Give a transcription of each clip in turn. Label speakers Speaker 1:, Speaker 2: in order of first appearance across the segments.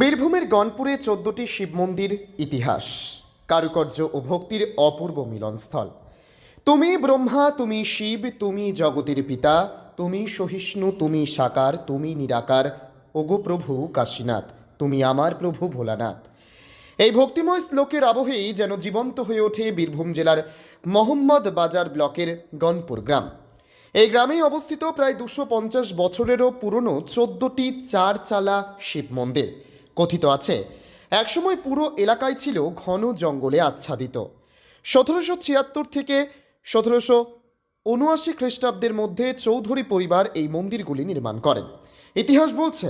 Speaker 1: বীরভূমের গনপুরে চোদ্দটি শিব মন্দির ইতিহাস, কারুকার্য ও ভক্তির অপূর্ব মিলনস্থল। তুমি ব্রহ্মা, তুমি শিব, তুমি জগতের পিতা, তুমি সহিষ্ণু, তুমি সাকার, তুমি নিরাকার, ওগো প্রভু কাশীনাথ, তুমি আমার প্রভু ভোলানাথ। এই ভক্তিময় শ্লোকের আবহেই যেন জীবন্ত হয়ে ওঠে বীরভূম জেলার মোহাম্মদ বাজার ব্লকের গনপুর গ্রাম। এই গ্রামেই অবস্থিত প্রায় দুশো পঞ্চাশ বছরেরও পুরনো চোদ্দটি চার চালা শিব মন্দির। কথিত আছে, একসময় পুরো এলাকায় ছিল ঘন জঙ্গলে আচ্ছাদিত। সতেরোশো ছিয়াত্তর থেকে সতেরোশো উনআশি খ্রিস্টাব্দের মধ্যে চৌধুরী পরিবার এই মন্দিরগুলি নির্মাণ করেন। ইতিহাস বলছে,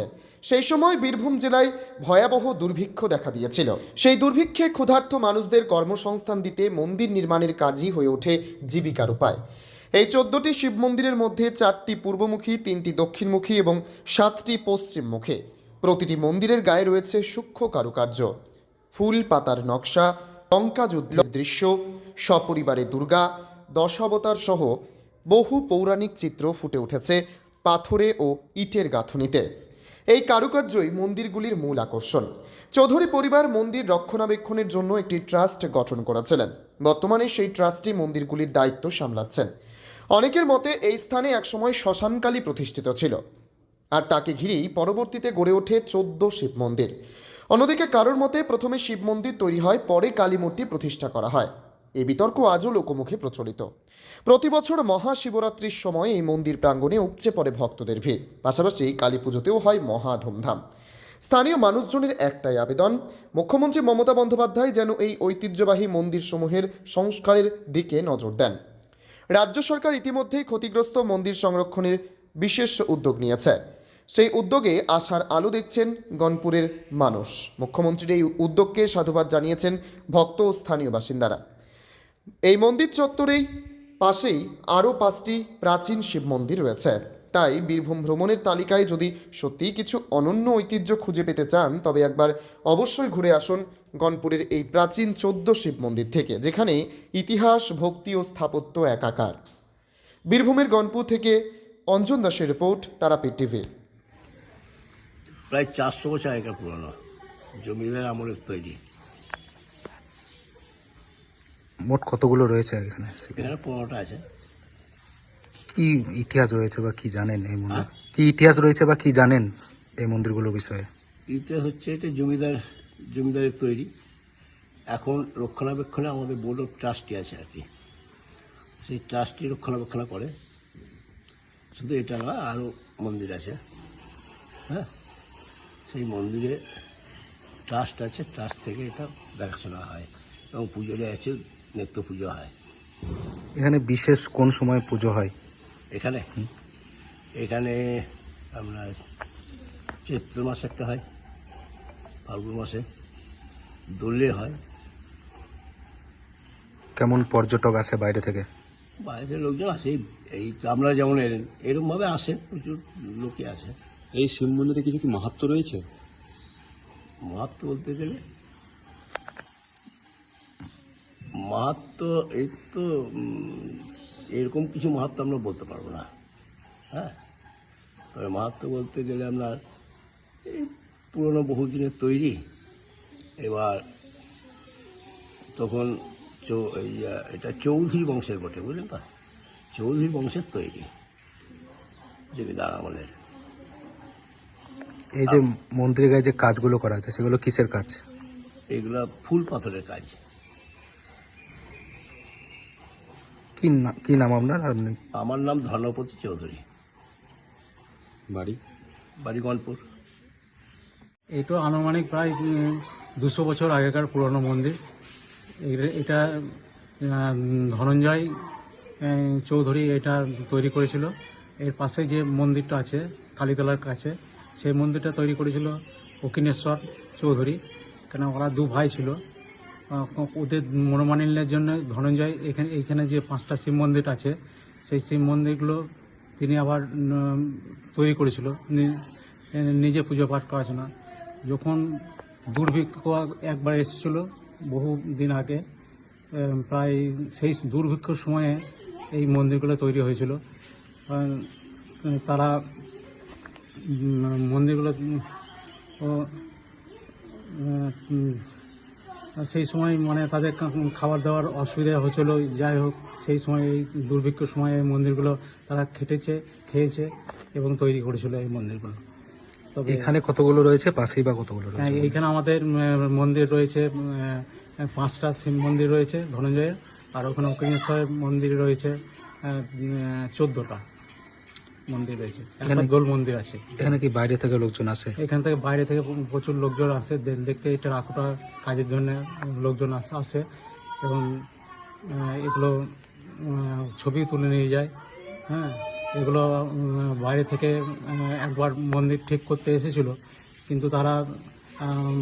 Speaker 1: সেই সময় বীরভূম জেলায় ভয়াবহ দুর্ভিক্ষ দেখা দিয়েছিল। সেই দুর্ভিক্ষে ক্ষুধার্ত মানুষদের কর্মসংস্থান দিতে মন্দির নির্মাণের কাজই হয়ে ওঠে জীবিকার উপায়। এই চোদ্দটি শিব মন্দিরের মধ্যে চারটি পূর্বমুখী, তিনটি দক্ষিণমুখী এবং সাতটি পশ্চিমমুখী। প্রতিটি মন্দিরের গায়ে রয়েছে সূক্ষ্ম কারুকার্য। ফুল, পাতার নকশা টঙ্কাযুদ্ধ দৃশ্য, সপরিবারে দুর্গা, দশাবতার সহ বহু পৌরাণিক চিত্র ফুটে উঠেছে পাথরে ও ইটের গাঁথুনিতে। এই কারুকার্যই মন্দিরগুলির মূল আকর্ষণ। চৌধুরী পরিবার মন্দির রক্ষণাবেক্ষণের জন্য একটি ট্রাস্ট গঠন করেছিলেন। বর্তমানে সেই ট্রাস্টই মন্দিরগুলির দায়িত্ব সামলাচ্ছেন। অনেকের মতে এই স্থানে একসময় শ্মশানকালী প্রতিষ্ঠিত ছিল। আর তাকে ঘিরেই পরবর্তীতে গড়ে ওঠে চোদ্দ শিব মন্দির। অন্যদিকে কারোর মতে প্রথমে শিব মন্দির তৈরি হয়, পরে কালী মূর্তি প্রতিষ্ঠা করা হয়। এই বিতর্ক আজও লোকমুখে প্রচলিত। প্রতি বছর মহাশিবরাত্রির সময় এই মন্দির প্রাঙ্গণে উপচে পড়ে ভক্তদের ভিড়। পাশাপাশি কালী পুজোতেও হয় মহা ধুমধাম। স্থানীয় মানুষজনের একটাই আবেদন, মুখ্যমন্ত্রী মমতা বন্দ্যোপাধ্যায় যেন এই ঐতিহ্যবাহী মন্দিরসমূহের সংস্কারের দিকে নজর দেন। রাজ্য সরকার ইতিমধ্যেই ক্ষতিগ্রস্ত মন্দির সংরক্ষণের বিশেষ উদ্যোগ নিয়েছে। সেই উদ্যোগে আশার আলো দেখছেন গনপুরের মানুষ। মুখ্যমন্ত্রীর এই উদ্যোগকে সাধুবাদ জানিয়েছেন ভক্ত ও স্থানীয় বাসিন্দারা। এই মন্দির চত্বরেই পাশেই আরও পাঁচটি প্রাচীন শিব মন্দির রয়েছে। তাই বীরভূম ভ্রমণের তালিকায় যদি সত্যিই কিছু অনন্য ঐতিহ্য খুঁজে পেতে চান, তবে একবার অবশ্যই ঘুরে আসুন গনপুরের এই প্রাচীন চোদ্দ শিব মন্দির থেকে, যেখানে ইতিহাস, ভক্তি ও স্থাপত্য একাকার। বীরভূমের গনপুর থেকে অঞ্জন দাসের রিপোর্ট, তারাপীঠ টিভি।
Speaker 2: প্রায় চারশো বছর আগেকার পুরনো। জমিদার আমলের তৈরি।
Speaker 3: মোট কতগুলো রয়েছে এখানে?
Speaker 2: এখানে পনেরোটা আছে।
Speaker 3: কি ইতিহাস রয়েছে বা কি জানেন এই মন্দির? কি ইতিহাস রয়েছে বা কি জানেন এই মন্দিরগুলোর বিষয়ে?
Speaker 2: ইতিহাস হচ্ছে এটা জমিদার জমিদারের তৈরি। এখন রক্ষণাবেক্ষণে আমাদের বোর্ড অফ ট্রাস্টি আছে আর কি। সেই ট্রাস্টি রক্ষণাবেক্ষণ করে। শুধু এটা না আরও মন্দির আছে। হ্যাঁ? সেই মন্দিরে ট্রাস্ট আছে ট্রাস্ট থেকে এটা দেখাশোনা হয় এবং পুজোটা আছে নিত্য পুজো হয়।
Speaker 3: এখানে বিশেষ কোন সময় পুজো হয়?
Speaker 2: এখানে? এখানে আপনার চৈত্র মাস একটা হয় ফাল্গুন মাসে। দোলে হয়।
Speaker 3: কেমন পর্যটক আসে বাইরে থেকে?
Speaker 2: বাইরের লোকজন আসে এই- আপনারা যেমন এলেন এরকমভাবে আসে প্রচুর লোকে আসে।
Speaker 4: এই শিব মন্দিরে কিছু কি মাহাত্ম রয়েছে?
Speaker 2: মাহাত্ম বলতে গেলে? মাহাত্ম এই তো এরকম কিছু মাহাত্ম আমরা বলতে পারব না। হ্যাঁ? তবে মাহাত্ম বলতে গেলে আপনার এই পুরনো বহুদিনের তৈরি। এবার তখন চৌ- এটা চৌধুরী বংশের বটে, বুঝলেন তো? চৌধুরী বংশের তৈরি। জমিদার আমলের
Speaker 3: এই যে মন্দিরের গায়ে যে কাজগুলো করা আছে সেগুলো কিসের কাজ?
Speaker 2: এগুলো ফুল পাথরের কাজ।
Speaker 3: কি না- কি নাম আপনার
Speaker 2: আমার নাম ধর্মপতি চৌধুরী।
Speaker 4: বাড়ি?
Speaker 2: বাড়ি গনপুর।
Speaker 5: এটা আনুমানিক প্রায় দুশো বছর আগেকার পুরনো মন্দির। এর- এটা আহ, ধনঞ্জয় আহ, চৌধুরী এটা তৈরি করেছিল। এর পাশে যে মন্দিরটা আছে কালীতলার কাছে সেই মন্দিরটা তৈরি করেছিল অকিনেশ্বর চৌধুরী। কেন ওরা দু ভাই ছিল। ওদের মনোমালিন্যের জন্য ধনঞ্জয় এখানে, এইখানে যে পাঁচটা শিব মন্দির আছে, সেই শিব মন্দিরগুলো তিনি আবার তৈরি করেছিল। নিজে পুজো পাঠ করার জন্য যখন দুর্ভিক্ষ একবার এসেছিল বহু দিন আগে প্রায় সেই দুর্ভিক্ষর সময়ে এই মন্দিরগুলো তৈরি হয়েছিল। তারা মন্দিরগুলো ও সেই সময় মানে তাদের খাবার দাবার অসুবিধা হচ্ছিল যাই হোক সেই সময় এই দুর্ভিক্ষর সময় এই মন্দিরগুলো তারা খেটেছে খেয়েছে এবং তৈরি করেছিল এই মন্দিরগুলো। তবে
Speaker 3: এখানে কতগুলো রয়েছে? পাশেই বা কতগুলো
Speaker 5: হ্যাঁ, এইখানে আমাদের মন্দির রয়েছে পাঁচটা শিব মন্দির রয়েছে ধনঞ্জয়ের আর ওখানে অকিনেশ্বরের মন্দির রয়েছে চোদ্দটা। মন্দির রয়েছে। একটা
Speaker 3: এখানে-
Speaker 5: দোল মন্দির আছে।
Speaker 3: এখানে কি বাইরে থেকে লোকজন আসে?
Speaker 5: এখান থেকে বাইরে থেকে প্রচুর লোকজন আসে। দেখতে এটা রাখোটা কাজের জন্য লোকজন আসে এবং এগুলো ছবি তুলে নিয়ে যায়। হ্যাঁ এগুলো বাইরে থেকে একবার মন্দির ঠিক করতে এসেছিল। কিন্তু তারা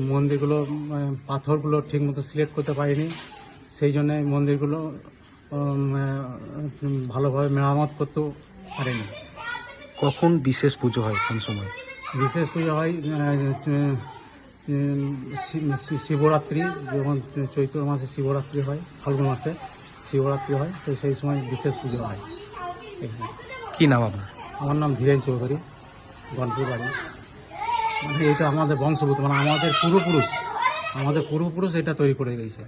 Speaker 5: মন্দিরগুলো পাথরগুলো ঠিক মতো সিলেক্ট করতে পারেনি। সেই জন্য মন্দিরগুলো ভালোভাবে মেরামত করতেও পারেনি।
Speaker 3: কখন বিশেষ পুজো হয় কোন সময়?
Speaker 5: বিশেষ পুজো হয় শিবরাত্রি যখন চৈত্র মাসে শিবরাত্রি হয় ফাল্গুন মাসে শিবরাত্রি হয় সেই সেই সময় বিশেষ পুজো হয়।
Speaker 3: কি নাম আপনার?
Speaker 5: আমার নাম ধীরেন চৌধুরী গনপুর বাড়ি। মানে এটা আমাদের বংশগত মানে আমাদের পূর্বপুরুষ আমাদের পূর্বপুরুষ এটা তৈরি করে গেছে